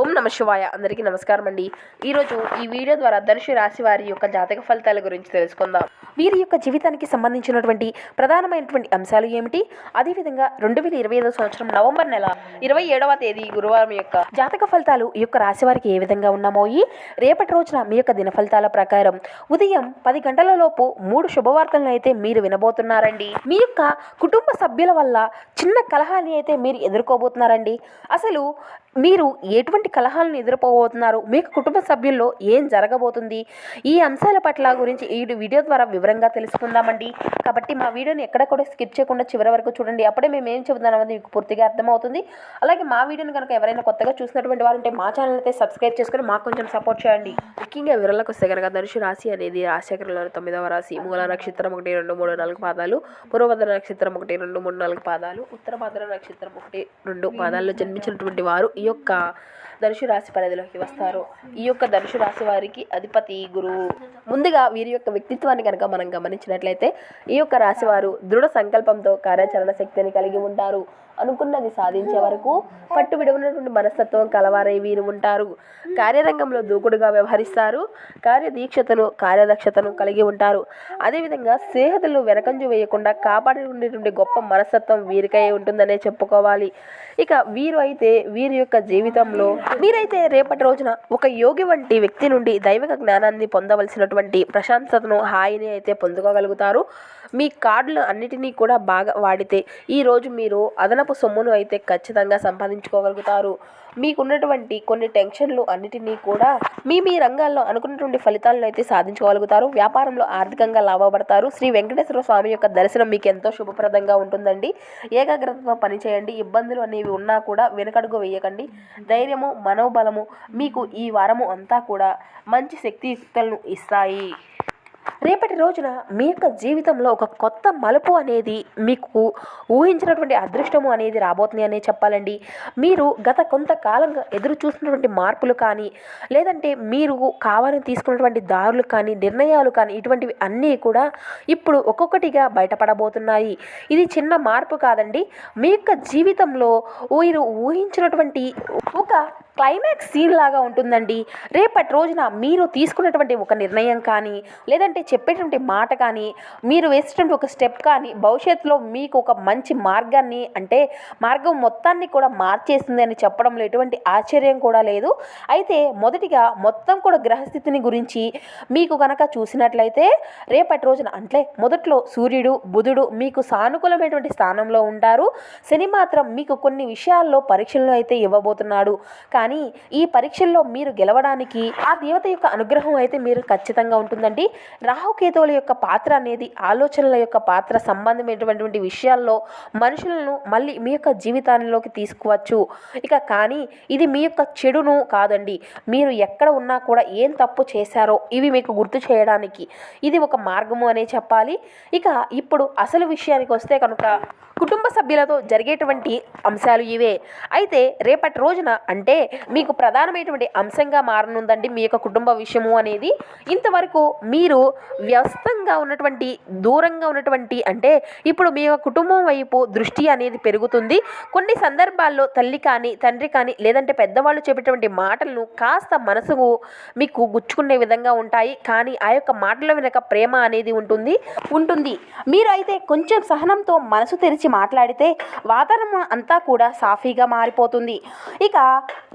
ఓం నమ శివాయ. అందరికీ నమస్కారం అండి ఈరోజు ఈ వీడియో ద్వారా ధనుషు రాశి వారి యొక్క జాతక ఫలితాల గురించి తెలుసుకుందాం. వీరి యొక్క జీవితానికి సంబంధించినటువంటి ప్రధానమైనటువంటి అంశాలు ఏమిటి? అదేవిధంగా రెండు వేల ఇరవై ఐదో సంవత్సరం నవంబర్ నెల ఇరవై ఏడవ తేదీ గురువారం యొక్క జాతక ఫలితాలు ఈ యొక్క రాశి వారికి ఏ విధంగా ఉన్నామోయి? రేపటి రోజున మీ యొక్క దిన ఫలితాల ప్రకారం ఉదయం పది గంటల లోపు మూడు శుభవార్తలను అయితే మీరు వినబోతున్నారండి. మీ యొక్క కుటుంబ సభ్యుల వల్ల చిన్న కలహాన్ని అయితే మీరు ఎదుర్కోబోతున్నారండి. అసలు మీరు ఎటువంటి కలహాలను ఎదుర్కోబోతున్నారు? మీకు కుటుంబ సభ్యుల్లో ఏం జరగబోతుంది? ఈ అంశాల పట్ల గురించి ఈ వీడియో ద్వారా వివరంగా తెలుసుకుందామండి. కాబట్టి మా వీడియోని ఎక్కడ కూడా స్కిప్ చేయకుండా చివరి వరకు చూడండి. అప్పుడే మేము ఏం చెబుతున్నాం అనేది మీకు పూర్తిగా అర్థమవుతుంది. అలాగే మా వీడియోని కనుక ఎవరైనా కొత్తగా చూసినటువంటి వారు ఉంటే మా ఛానల్ అయితే సబ్స్క్రైబ్ చేసుకొని మాకు కొంచెం సపోర్ట్ చేయండి. ముఖ్యంగా వివరాలకు వస్తే కనుక ధనుషు రాశి అనేది రాశిచక్రంలో తొమ్మిదవ రాశి. మూల నక్షత్రం ఒకటి రెండు మూడు నాలుగు పాదాలు. పూర్వభద్ర నక్షత్రం ఒకటి రెండు మూడు నాలుగు పాదాలు. ఉత్తర భద్ర నక్షత్రం ఒకటి రెండు పాదాల్లో జన్మించినటువంటి వారు. ఈ యొక్క ధనుషు రాశి పరిధిలోకి వస్తారు. ఈ యొక్క ధనుషు రాశి వారికి అధిపతి గురువు ముందుగా వీరి యొక్క వ్యక్తిత్వాన్ని కనుక మనం గమనించినట్లయితే ఈ యొక్క రాశి వారు దృఢ సంకల్పంతో కార్యాచరణ శక్తిని కలిగి ఉంటారు. అనుకున్నది సాధించే వరకు పట్టు విడవనటువంటి మనస్తత్వం కలవారై వీరు ఉంటారు. కార్యరంగంలో దూకుడుగా వ్యవహరిస్తారు. కార్యదీక్షతను కార్యదక్షతను కలిగి ఉంటారు. అదేవిధంగా స్నేహితులు వెనకంజు వేయకుండా కాపాడుకునేటువంటి గొప్ప మనస్తత్వం వీరికై ఉంటుందనే చెప్పుకోవాలి. ఇక వీరు అయితే వీరి యొక్క జీవితంలో మీరైతే రేపటి రోజున ఒక యోగి వంటి వ్యక్తి నుండి దైవిక జ్ఞానాన్ని పొందవలసినటువంటి ప్రశాంతతను హాయిని అయితే పొందుకోగలుగుతారు. మీ కార్డులు అన్నిటినీ కూడా బాగా వాడితే ఈ రోజు మీరు అదనపు సొమ్మును అయితే ఖచ్చితంగా సంపాదించుకోగలుగుతారు. మీకున్నటువంటి కొన్ని టెన్షన్లు అన్నిటినీ కూడా మీ మీ రంగాల్లో అనుకున్నటువంటి ఫలితాలను అయితే సాధించుకోగలుగుతారు. వ్యాపారంలో ఆర్థికంగా లాభపడతారు. శ్రీ వెంకటేశ్వర స్వామి యొక్క దర్శనం మీకు ఎంతో శుభప్రదంగా ఉంటుందండి. ఏకాగ్రతతో పనిచేయండి. ఇబ్బందులు అనేవి ఉన్నా కూడా వెనకడుగు వేయకండి. ధైర్యము మనోబలము మీకు ఈ వారము అంతా కూడా మంచి శక్తియుక్తులను ఇస్తాయి. రేపటి రోజున మీ యొక్క జీవితంలో ఒక కొత్త మలుపు అనేది మీకు ఊహించినటువంటి అదృష్టము అనేది రాబోతుంది అనే చెప్పాలండి. మీరు గత కొంతకాలంగా ఎదురు చూసినటువంటి మార్పులు కానీ లేదంటే మీరు కావాలని తీసుకున్నటువంటి దారులు కానీ నిర్ణయాలు కానీ ఇటువంటివి అన్నీ కూడా ఇప్పుడు ఒక్కొక్కటిగా బయటపడబోతున్నాయి. ఇది చిన్న మార్పు కాదండి. మీ యొక్క జీవితంలో మీరు ఊహించినటువంటి ఒక క్లైమాక్స్ సీన్ లాగా ఉంటుందండి. రేపటి రోజున మీరు తీసుకున్నటువంటి ఒక నిర్ణయం కానీ లేదంటే చెప్పేటువంటి మాట కానీ మీరు వేసేటువంటి ఒక స్టెప్ కానీ భవిష్యత్తులో మీకు ఒక మంచి మార్గాన్ని అంటే మార్గం మొత్తాన్ని కూడా మార్చేస్తుంది అని చెప్పడంలో ఎటువంటి ఆశ్చర్యం కూడా లేదు. అయితే మొదటిగా మొత్తం కూడా గ్రహస్థితిని గురించి మీకు కనుక చూసినట్లయితే రేపటి రోజున అంటే మొదట్లో సూర్యుడు బుధుడు మీకు సానుకూలమైనటువంటి స్థానంలో ఉంటారు. శని మాత్రం మీకు కొన్ని విషయాల్లో పరీక్షలను అయితే ఇవ్వబోతున్నాడు. కానీ ఈ పరీక్షల్లో మీరు గెలవడానికి ఆ దేవత యొక్క అనుగ్రహం అయితే మీరు ఖచ్చితంగా ఉంటుందండి. రాహుకేతువుల యొక్క పాత్ర అనేది ఆలోచనల యొక్క పాత్ర సంబంధమైనటువంటి విషయాల్లో మనుషులను మళ్ళీ మీ యొక్క జీవితాల్లోకి తీసుకోవచ్చు. ఇక కానీ ఇది మీ యొక్క చెడును కాదండి. మీరు ఎక్కడ ఉన్నా కూడా ఏం తప్పు చేశారో ఇవి మీకు గుర్తు చేయడానికి ఇది ఒక మార్గము అనే చెప్పాలి. ఇక ఇప్పుడు అసలు విషయానికి వస్తే కనుక కుటుంబ సభ్యులతో జరిగేటువంటి అంశాలు ఇవే. అయితే రేపటి రోజున అంటే మీకు ప్రధానమైనటువంటి అంశంగా మారనుందండి మీ యొక్క కుటుంబ విషయము అనేది. ఇంతవరకు మీరు వ్యస్తంగా ఉన్నటువంటి దూరంగా ఉన్నటువంటి అంటే ఇప్పుడు మీ యొక్క కుటుంబం వైపు దృష్టి అనేది పెరుగుతుంది. కొన్ని సందర్భాల్లో తల్లి కానీ తండ్రి కానీ లేదంటే పెద్దవాళ్ళు చెప్పేటువంటి మాటలను కాస్త మనసుకు మీకు గుచ్చుకునే విధంగా ఉంటాయి. కానీ ఆ యొక్క మాటల వెనక ప్రేమ అనేది ఉంటుంది ఉంటుంది. మీరు అయితే కొంచెం సహనంతో మనసు తెరిచి మాట్లాడితే వాతావరణం అంతా కూడా సాఫీగా మారిపోతుంది. ఇక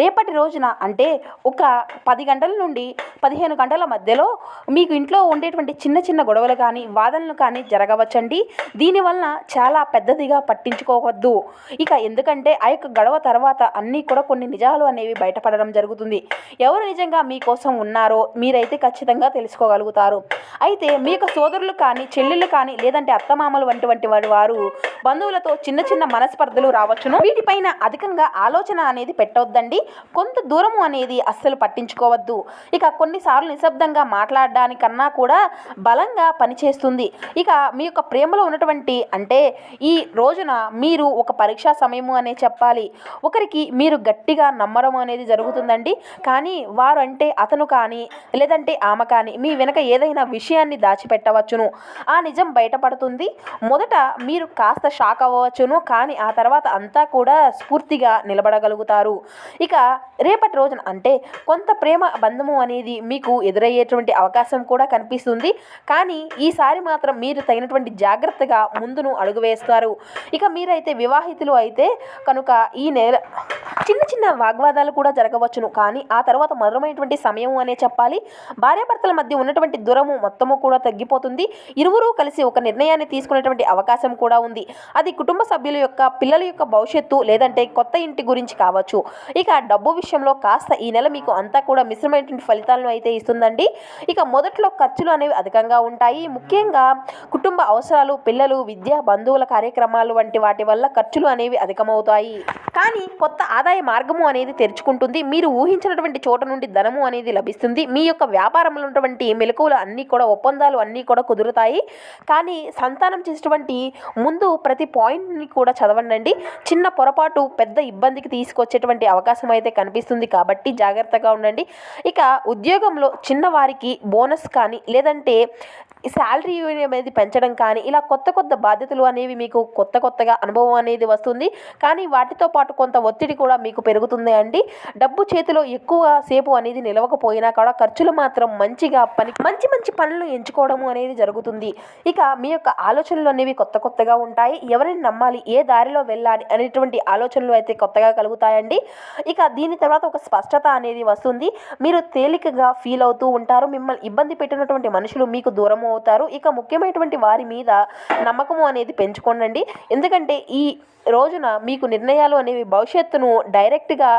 రేపటి రోజున అంటే ఒక పది గంటల నుండి పదిహేను గంటల మధ్యలో మీకు ఇంట్లో ఉండేటువంటి చిన్న చిన్న గొడవలు కానీ వాదనలు కానీ జరగవచ్చండి. దీనివలన చాలా పెద్దదిగా పట్టించుకోవద్దు. ఇక ఎందుకంటే ఆ యొక్క గొడవ తర్వాత అన్నీ కూడా కొన్ని నిజాలు అనేవి బయటపడడం జరుగుతుంది. ఎవరు నిజంగా మీకోసం ఉన్నారో మీరైతే ఖచ్చితంగా తెలుసుకోగలుగుతారు. అయితే మీ యొక్క సోదరులు కానీ చెల్లెళ్ళు కానీ లేదంటే అత్తమామలు వంటి వంటి వారి వారు బంధువులతో చిన్న చిన్న మనస్పర్ధలు రావచ్చును. వీటిపైన అధికంగా ఆలోచన అనేది పెట్టవద్దండి కొంత దూరము అనేది అస్సలు పట్టించుకోవద్దు. ఇక కొన్నిసార్లు నిశ్శబ్దంగా మాట్లాడడానికన్నా కూడా బలంగా పనిచేస్తుంది. ఇక మీ యొక్క ప్రేమలో ఉన్నటువంటి అంటే ఈ రోజున మీరు ఒక పరీక్షా సమయము అనే చెప్పాలి. ఒకరికి మీరు గట్టిగా నమ్మడం అనేది జరుగుతుందండి. కానీ వారు అంటే అతను కానీ లేదంటే ఆమె కానీ మీ వెనక ఏదైనా విషయాన్ని దాచిపెట్టవచ్చును. ఆ నిజం బయటపడుతుంది. మొదట మీరు కాస్త షాక్ అవ్వచ్చును కానీ ఆ తర్వాత అంతా కూడా స్ఫూర్తిగా నిలబడగలుగుతారు. ఇక రేపటి రోజున అంటే కొంత ప్రేమ బంధము అనేది మీకు ఎదురయ్యేటువంటి అవకాశం కూడా కనిపిస్తుంది. కానీ ఈసారి మాత్రం మీరు తగినటువంటి జాగ్రత్తగా ముందును అడుగు వేస్తారు. ఇక మీరైతే వివాహితులు అయితే కనుక ఈ నెల చిన్న చిన్న వాగ్వాదాలు కూడా జరగవచ్చును. కానీ ఆ తర్వాత మధురమైనటువంటి సమయం అనే చెప్పాలి. భార్యాభర్తల మధ్య ఉన్నటువంటి దూరము మొత్తము కూడా తగ్గిపోతుంది. ఇరువురు కలిసి ఒక నిర్ణయాన్ని తీసుకునేటువంటి అవకాశం కూడా ఉంది. అది కుటుంబ సభ్యుల యొక్క పిల్లల యొక్క భవిష్యత్తు లేదంటే కొత్త ఇంటి గురించి కావచ్చు. ఇక డబ్బు విషయంలో కాస్త ఈ నెల మీకు అంతా కూడా మిశ్రమైనటువంటి ఫలితాలను అయితే ఇస్తుందండి. ఇక మొదట్లో ఖర్చులు అనేవి అధికంగా ఉంటాయి. ముఖ్యంగా కుటుంబ అవసరాలు పిల్లలు విద్య బంధువుల కార్యక్రమాలు వంటి వాటి వల్ల ఖర్చులు అనేవి అధికమవుతాయి. కానీ కొత్త ఆదాయ మార్గము అనేది తెరుచుకుంటుంది. మీరు ఊహించినటువంటి చోట నుండి ధనము అనేది లభిస్తుంది. మీ యొక్క వ్యాపారంలో ఉన్నటువంటి మెలకువలు అన్నీ కూడా ఒప్పందాలు అన్నీ కూడా కుదురుతాయి. కానీ సంతానం చేసినటువంటి ముందు ప్రతి పాయింట్ని కూడా చదవండి చిన్న పొరపాటు పెద్ద ఇబ్బందికి తీసుకొచ్చేటువంటి అవకాశం అయితే కనిపిస్తుంది కాబట్టి జాగ్రత్తగా ఉండండి. ఇక ఉద్యోగంలో చిన్నవారికి బోనస్ కానీ లేదంటే శాలరీ అనేది పెంచడం కానీ ఇలా కొత్త కొత్త బాధ్యతలు అనేవి మీకు కొత్త కొత్తగా అనుభవం అనేది వస్తుంది. కానీ వాటితో పాటు కొంత ఒత్తిడి కూడా మీకు పెరుగుతుంది అండి. డబ్బు చేతిలో ఎక్కువ సేపు అనేది నిలవకపోయినా కూడా ఖర్చులు మాత్రం మంచిగా పని మంచి మంచి పనులు ఎంచుకోవడము అనేది జరుగుతుంది. ఇక మీ యొక్క ఆలోచనలు అనేవి కొత్త కొత్తగా ఉంటాయి. ఎవరిని నమ్మాలి ఏ దారిలో వెళ్ళాలి అనేటువంటి ఆలోచనలు అయితే కొత్తగా కలుగుతాయండి. ఇక దీని తర్వాత ఒక స్పష్టత అనేది వస్తుంది. మీరు తేలికగా ఫీల్ అవుతూ ఉంటారు. మిమ్మల్ని ఇబ్బంది పెట్టినటువంటి మనుషులు మీకు దూరం అవుతారు. ఇక ముఖ్యమైనటువంటి వారి మీద నమ్మకము అనేది పెంచుకోనండి ఎందుకంటే ఈ రోజున మీకు నిర్ణయాలు అనేవి భవిష్యత్తును డైరెక్ట్గా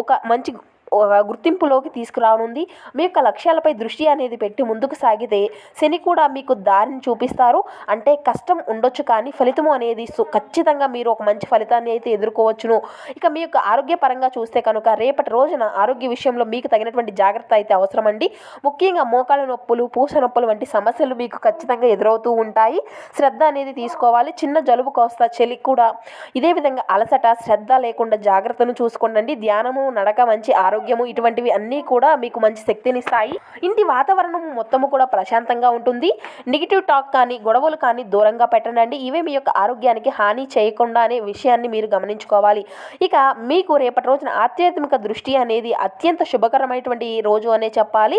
ఒక మంచి గుర్తింపులోకి తీసుకురానుంది. మీ యొక్క లక్ష్యాలపై దృష్టి అనేది పెట్టి ముందుకు సాగితే శని కూడా మీకు దారిని చూపిస్తారు. అంటే కష్టం ఉండొచ్చు కానీ ఫలితము అనేది సు- ఖచ్చితంగా మీరు ఒక మంచి ఫలితాన్ని అయితే ఎదుర్కోవచ్చును. ఇక మీ యొక్క ఆరోగ్యపరంగా చూస్తే కనుక రేపటి రోజున ఆరోగ్య విషయంలో మీకు తగినటువంటి జాగ్రత్త అయితే అవసరమండి. ముఖ్యంగా మోకాళ్ళ నొప్పులు పూస నొప్పులు వంటి సమస్యలు మీకు ఖచ్చితంగా ఎదురవుతూ ఉంటాయి. శ్రద్ధ అనేది తీసుకోవాలి. చిన్న జలుబు కోస్తా చలి కూడా ఇదే విధంగా అలసట శ్రద్ధ లేకుండా జాగ్రత్తను చూసుకోండి ధ్యానము నడక మంచి ఆరోగ్య ఆరోగ్యము ఇటువంటివి అన్నీ కూడా మీకు మంచి శక్తినిస్తాయి. ఇంటి వాతావరణం మొత్తము కూడా ప్రశాంతంగా ఉంటుంది. నెగిటివ్ టాక్ కానీ గొడవలు కానీ దూరంగా పెట్టనండి. ఇవే మీ యొక్క ఆరోగ్యానికి హాని చేయకుండా అనే విషయాన్ని మీరు గమనించుకోవాలి. ఇక మీకు రేపటి రోజున ఆధ్యాత్మిక దృష్టి అనేది అత్యంత శుభకరమైనటువంటి రోజు అనే చెప్పాలి.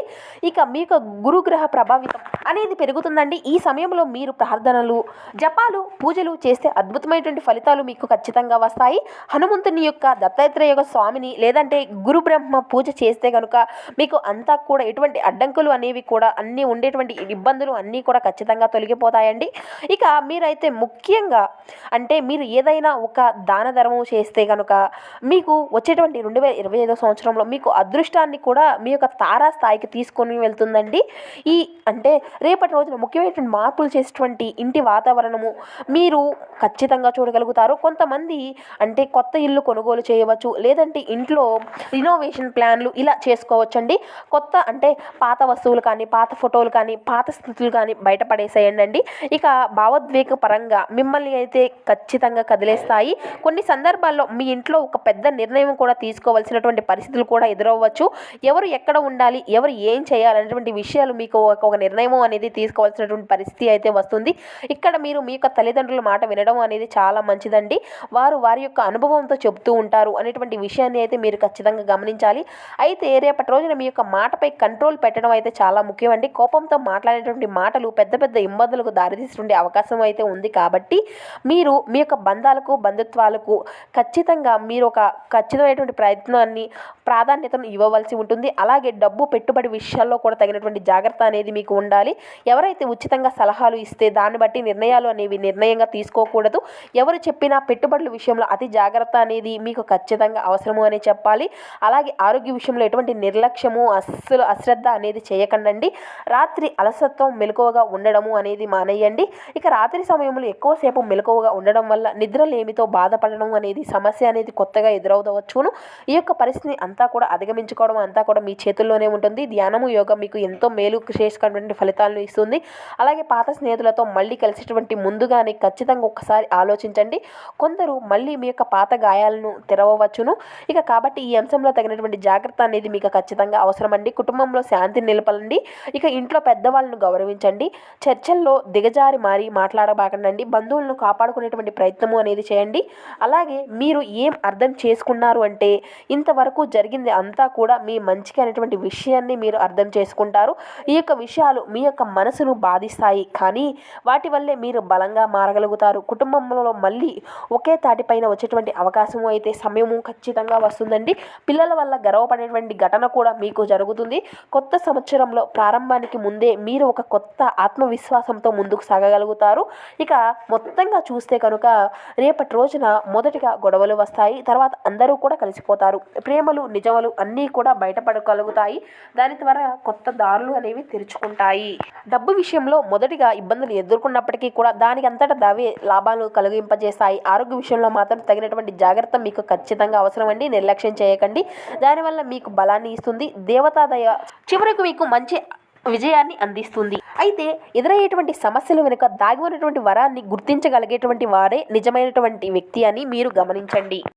ఇక మీ యొక్క గురుగ్రహ ప్రభావితం అనేది పెరుగుతుందండి. ఈ సమయంలో మీరు ప్రార్థనలు జపాలు పూజలు చేస్తే అద్భుతమైనటువంటి ఫలితాలు మీకు ఖచ్చితంగా వస్తాయి. హనుమంతుని యొక్క దత్తాత్రేయ యొక్క స్వామిని లేదంటే గురు బ్రహ్మ పూజ చేస్తే కనుక మీకు అంతా కూడా ఎటువంటి అడ్డంకులు అనేవి కూడా అన్నీ ఉండేటువంటి ఇబ్బందులు అన్నీ కూడా ఖచ్చితంగా తొలగిపోతాయండి. ఇక మీరైతే ముఖ్యంగా అంటే మీరు ఏదైనా ఒక దాన ధర్మం చేస్తే కనుక మీకు వచ్చేటువంటి రెండు వేల ఇరవై ఐదో సంవత్సరంలో మీకు అదృష్టాన్ని కూడా మీ యొక్క తారా స్థాయికి తీసుకొని వెళ్తుందండి. ఈ అంటే రేపటి రోజున ముఖ్యమైనటువంటి మార్పులు చేసేటువంటి ఇంటి వాతావరణము మీరు ఖచ్చితంగా చూడగలుగుతారు. కొంతమంది అంటే కొత్త ఇల్లు కొనుగోలు చేయవచ్చు. లేదంటే ఇంట్లో రినోవేషన్ ప్లాన్లు ఇలా చేసుకోవచ్చండి. కొత్త అంటే పాత వస్తువులు కానీ పాత ఫోటోలు కానీ పాత స్థితులు కానీ బయటపడేసేయండి ఇక భావోద్వేగ పరంగా మిమ్మల్ని అయితే ఖచ్చితంగా కదిలేస్తాయి. కొన్ని సందర్భాల్లో మీ ఇంట్లో ఒక పెద్ద నిర్ణయం కూడా తీసుకోవాల్సినటువంటి పరిస్థితులు కూడా ఎదురవ్వచ్చు. ఎవరు ఎక్కడ ఉండాలి ఎవరు ఏం చేయాలనేటువంటి విషయాలు మీకు ఒక ఒక నిర్ణయం అనేది తీసుకోవాల్సినటువంటి పరిస్థితి అయితే వస్తుంది. ఇక్కడ మీరు మీ యొక్క తల్లిదండ్రుల మాట వినడం అనేది చాలా మంచిదండి. వారు వారి యొక్క అనుభవంతో చెబుతూ ఉంటారు అనేటువంటి విషయాన్ని అయితే మీరు ఖచ్చితంగా గమనించాలి అయితే రేపటి రోజున మీ యొక్క మాటపై కంట్రోల్ పెట్టడం అయితే చాలా ముఖ్యమండి. కోపంతో మాట్లాడేటువంటి మాటలు పెద్ద పెద్ద ఇబ్బందులకు దారితీస్తుండే అవకాశం అయితే ఉంది కాబట్టి మీరు మీ యొక్క బంధాలకు బంధుత్వాలకు ఖచ్చితంగా మీరు ఒక ఖచ్చితమైనటువంటి ప్రయత్నాన్ని ప్రాధాన్యతను ఇవ్వవలసి ఉంటుంది. అలాగే డబ్బు పెట్టుబడి విషయాల్లో కూడా తగినటువంటి జాగ్రత్త అనేది మీకు ఉండాలి. ఎవరైతే ఉచితంగా సలహాలు ఇస్తే దాన్ని బట్టి నిర్ణయాలు అనేవి నిర్ణయంగా తీసుకోకూడదు. ఎవరు చెప్పినా పెట్టుబడుల విషయంలో అతి జాగ్రత్త అనేది మీకు ఖచ్చితంగా అవసరము అని చెప్పాలి. అలాగే ఆరోగ్య విషయంలో ఎటువంటి నిర్లక్ష్యము అస్సలు అశ్రద్ధ అనేది చేయకండి రాత్రి అలసత్వం మెలకువగా ఉండడము అనేది మానేయండి. ఇక రాత్రి సమయంలో ఎక్కువసేపు మెలకువగా ఉండడం వల్ల నిద్రలేమితో బాధపడడం అనేది సమస్య అనేది కొత్తగా ఎదురవుతవచ్చును ఈ యొక్క పరిస్థితిని అంతా కూడా అధిగమించుకోవడం అంతా కూడా మీ చేతుల్లోనే ఉంటుంది. ధ్యానము యోగా మీకు ఎంతో మేలు చేసుకున్నటువంటి ఫలితాలను ఇస్తుంది. అలాగే పాత స్నేహితులతో మళ్ళీ కలిసేటువంటి ముందుగానే ఖచ్చితంగా ఒక్కసారి ఆలోచించండి. కొందరు మళ్ళీ మీ యొక్క పాత గాయాలను తెరవవచ్చును. ఇక కాబట్టి ఈ అంశంలో తగినటువంటి తీసుకోవాల్సినటువంటి జాగ్రత్త అనేది మీకు ఖచ్చితంగా అవసరమండి. కుటుంబంలో శాంతిని నిలపాలండి ఇక ఇంట్లో పెద్దవాళ్ళను గౌరవించండి. చర్చల్లో దిగజారి మారి మాట్లాడబాకండి బంధువులను కాపాడుకునేటువంటి ప్రయత్నము అనేది చేయండి. అలాగే మీరు ఏం అర్థం చేసుకున్నారు అంటే ఇంతవరకు జరిగింది అంతా కూడా మీ మంచికి అనేటువంటి విషయాన్ని మీరు అర్థం చేసుకుంటారు. ఈ యొక్క విషయాలు మీ యొక్క మనసును బాధిస్తాయి. కానీ వాటి వల్లే మీరు బలంగా మారగలుగుతారు. కుటుంబంలో మళ్ళీ ఒకే తాటిపైన వచ్చేటువంటి అవకాశము అయితే సమయము ఖచ్చితంగా వస్తుందండి. పిల్లల వల్ల వల్ల గర్వపడేటువంటి ఘటన కూడా మీకు జరుగుతుంది. కొత్త సంవత్సరంలో ప్రారంభానికి ముందే మీరు ఒక కొత్త ఆత్మవిశ్వాసంతో ముందుకు సాగగలుగుతారు. ఇక మొత్తంగా చూస్తే కనుక రేపటి రోజున మొదటిగా గొడవలు వస్తాయి. తర్వాత అందరూ కూడా కలిసిపోతారు. ప్రేమలు నిజములు అన్నీ కూడా బయటపడగలుగుతాయి. దాని ద్వారా కొత్త దారులు అనేవి తెరుచుకుంటాయి. డబ్బు విషయంలో మొదటిగా ఇబ్బందులు ఎదుర్కొన్నప్పటికీ కూడా దానికి అంతటా దావే లాభాలు కలిగింపజేస్తాయి. ఆరోగ్య విషయంలో మాత్రం తగినటువంటి జాగ్రత్త మీకు ఖచ్చితంగా అవసరం అండి నిర్లక్ష్యం చేయకండి. దానివల్ల మీకు బలాన్ని ఇస్తుంది దేవతాదయ చివరకు మీకు మంచి విజయాన్ని అందిస్తుంది. అయితే ఎదురయ్యేటువంటి సమస్యలు వెనుక దాగి ఉన్నటువంటి వరాన్ని గుర్తించగలిగేటువంటి వారే నిజమైనటువంటి వ్యక్తి అని మీరు గమనించండి.